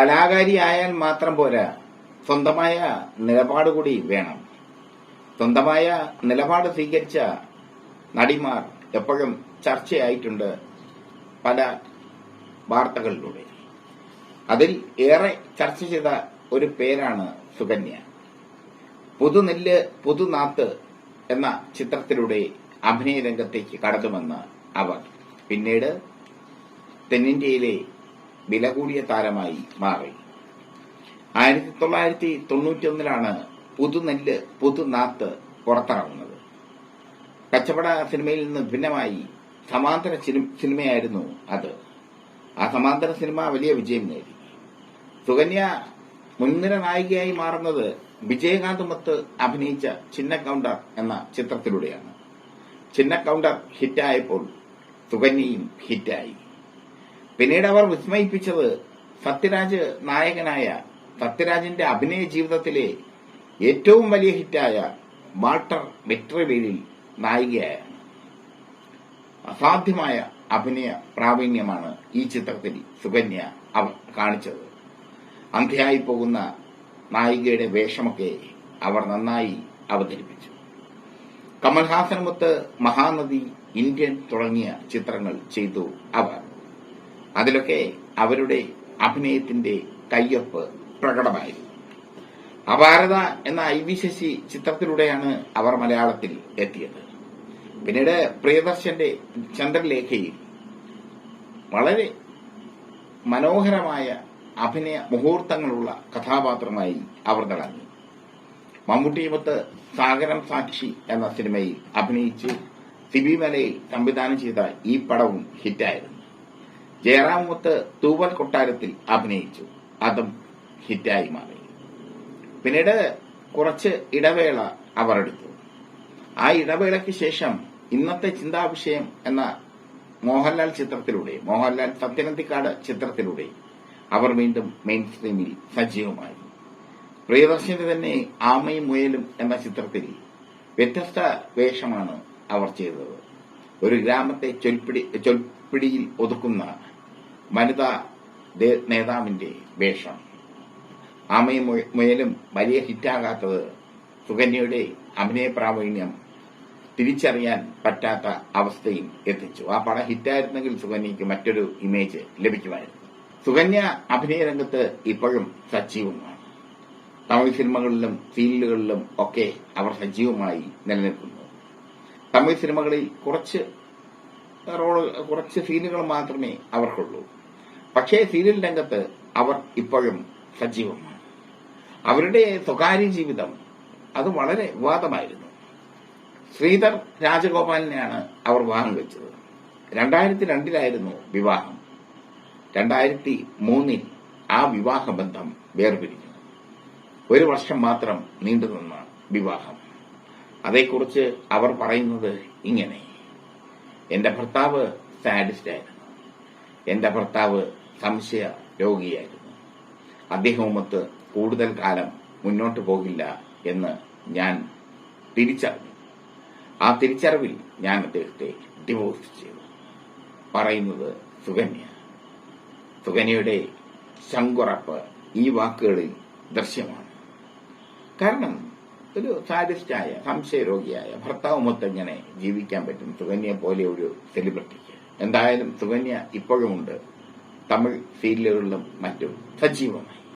കലാകാരിയായാൽ മാത്രം പോരാ. സ്വന്തമായ നിലപാട് കൂടി വേണം. സ്വന്തമായ നിലപാട് സ്വീകരിച്ച നടിമാർ എപ്പോഴും ചർച്ചയായിട്ടുണ്ട് പല വാർത്തകളിലൂടെ. അതിൽ ഏറെ ചർച്ച ചെയ്ത ഒരു പേരാണ് സുകന്യ. പുതുനെല്ല് പുതുനാത്ത് എന്ന ചിത്രത്തിലൂടെ അഭിനയ രംഗത്തേക്ക് കടക്കുമെന്ന് അവർ. പിന്നീട് തെന്നിന്ത്യയിലെ വില കൂടിയ താരമായി മാറി. ആയിരത്തി തൊള്ളായിരത്തി തൊണ്ണൂറ്റിയൊന്നിലാണ് പുതുനെല്ല് പുതുനാത്ത് പുറത്തിറങ്ങുന്നത്. കച്ചവട സിനിമയിൽ നിന്ന് ഭിന്നമായി സമാന്തര സിനിമയായിരുന്നു അത്. ആ സമാന്തര സിനിമ വലിയ വിജയം നേടി. സുകന്യ മുൻനിര നായികയായി മാറുന്നത് വിജയകാന്തുമത്ത് അഭിനയിച്ച ചിന്ന കൗണ്ടർ എന്ന ചിത്രത്തിലൂടെയാണ്. ചിന്ന കൗണ്ടർ ഹിറ്റായപ്പോൾ സുകന്യയും ഹിറ്റായി. പിന്നീട് അവർ വിസ്മയിപ്പിച്ചത് സത്യരാജ് നായകനായ സത്യരാജിന്റെ അഭിനയ ജീവിതത്തിലെ ഏറ്റവും വലിയ ഹിറ്റായ വാൾട്ടർ വെട്രിവേലിൽ നായികയായാണ് അസാധ്യമായ അഭിനയ പ്രാവീണ്യമാണ് ഈ ചിത്രത്തിൽ സുകന്യ അവർ കാണിച്ചത്. അന്ധ്യയായി പോകുന്ന നായികയുടെ വേഷമൊക്കെ അവർ നന്നായി അവതരിപ്പിച്ചു. കമൽഹാസനുമൊത്ത് മഹാനദി ഇന്ത്യൻ തുടങ്ങിയ ചിത്രങ്ങൾ ചെയ്തു അവർ. അതിലൊക്കെ അവരുടെ അഭിനയത്തിന്റെ കയ്യൊപ്പ് പ്രകടമായിരുന്നു. അപാരത എന്ന ഐ വി ശശി ചിത്രത്തിലൂടെയാണ് അവർ മലയാളത്തിൽ എത്തിയത്. പിന്നീട് പ്രിയദർശന്റെ ചന്ദ്രലേഖയിൽ വളരെ മനോഹരമായ അഭിനയ മുഹൂർത്തങ്ങളുള്ള കഥാപാത്രമായി അവർ തിളങ്ങി. മമ്മൂട്ടിയുമൊത്ത് സാഗരം സാക്ഷി എന്ന സിനിമയിൽ അഭിനയിച്ച് സിബി മലയിൽ സംവിധാനം ചെയ്ത ഈ പടവും ഹിറ്റായിരുന്നു. ജയറാമുമൊത്ത് തൂവൽ കൊട്ടാരത്തിൽ അഭിനയിച്ചു. അതും ഹിറ്റായി മാറി. പിന്നീട് കുറച്ച് ഇടവേള അവർ എടുത്തു. ആ ഇടവേളയ്ക്ക് ശേഷം ഇന്നത്തെ ചിന്താവിഷയം എന്ന മോഹൻലാൽ ചിത്രത്തിലൂടെ മോഹൻലാൽ സത്യനന്തിക്കാട് ചിത്രത്തിലൂടെ അവർ വീണ്ടും മെയിൻ സ്ട്രീമിൽ സജീവമായി. പ്രിയദർശന്റെ തന്നെ ആമയും മുയലും എന്ന ചിത്രത്തിൽ വ്യത്യസ്ത വേഷമാണ് അവർ ചെയ്തത്. ഒരു ഗ്രാമത്തെ ചൊൽപ്പിടി ചൊൽപ്പിടിയിൽ ഒതുക്കുന്ന വനിതാ നേതാവിന്റെ വേഷം. ആമയും മുയലും വലിയ ഹിറ്റാകാത്തത് സുകന്യയുടെ അഭിനയ പ്രാവീണ്യം തിരിച്ചറിയാൻ പറ്റാത്ത അവസ്ഥയും എത്തിച്ചു. ആ പടം ഹിറ്റായിരുന്നെങ്കിൽ സുകന്യയ്ക്ക് മറ്റൊരു ഇമേജ് ലഭിക്കുമായിരുന്നു. സുകന്യ അഭിനയ രംഗത്ത് ഇപ്പോഴും സജീവമാണ്. തമിഴ് സിനിമകളിലും സീരിയലുകളിലും ഒക്കെ അവർ സജീവമായി നിലനിൽക്കുന്നു. തമിഴ് സിനിമകളിൽ കുറച്ച് റോൾ കുറച്ച് സീനുകൾ മാത്രമേ അവർക്കുള്ളൂ. പക്ഷേ സീരിയൽ രംഗത്ത് അവർ ഇപ്പോഴും സജീവമാണ്. അവരുടെ സ്വകാര്യ ജീവിതം അത് വളരെ വിവാദമായിരുന്നു. ശ്രീധർ രാജഗോപാലിനെയാണ് അവർ വിവാഹം വെച്ചത് രണ്ടായിരത്തി രണ്ടിലായിരുന്നു വിവാഹം. രണ്ടായിരത്തി മൂന്നിൽ ആ വിവാഹബന്ധം വേർപിരിഞ്ഞു. ഒരു വർഷം മാത്രം നീണ്ടുനിന്ന വിവാഹം. അതേക്കുറിച്ച് അവർ പറയുന്നത് ഇങ്ങനെ. എന്റെ ഭർത്താവ് സാഡിസ്റ്റ് ആയിരുന്നു എന്റെ ഭർത്താവ് സംശയ രോഗിയായിരുന്നു. അദ്ദേഹവുമൊത്ത് കൂടുതൽ കാലം മുന്നോട്ട് പോകില്ല എന്ന് ഞാൻ തിരിച്ചറിഞ്ഞു. ആ തിരിച്ചറിവിൽ ഞാൻ അദ്ദേഹത്തെ ഡിവോഴ്സ് ചെയ്തു. പറയുന്നത് സുകന്യ. സുകന്യയുടെ ശങ്കുറപ്പ് ഈ വാക്കുകളിൽ ദൃശ്യമാണ്. കാരണം ഒരു സാരിസ്റ്റായ സംശയരോഗിയായ ഭർത്താവുമൊത്ത് എങ്ങനെ ജീവിക്കാൻ പറ്റും സുകന്യ പോലെ ഒരു സെലിബ്രിറ്റിക്ക് എന്തായാലും സുകന്യ ഇപ്പോഴുമുണ്ട്. തമിഴ് ഫീൽഡുകളിലും മറ്റും സജീവമായി.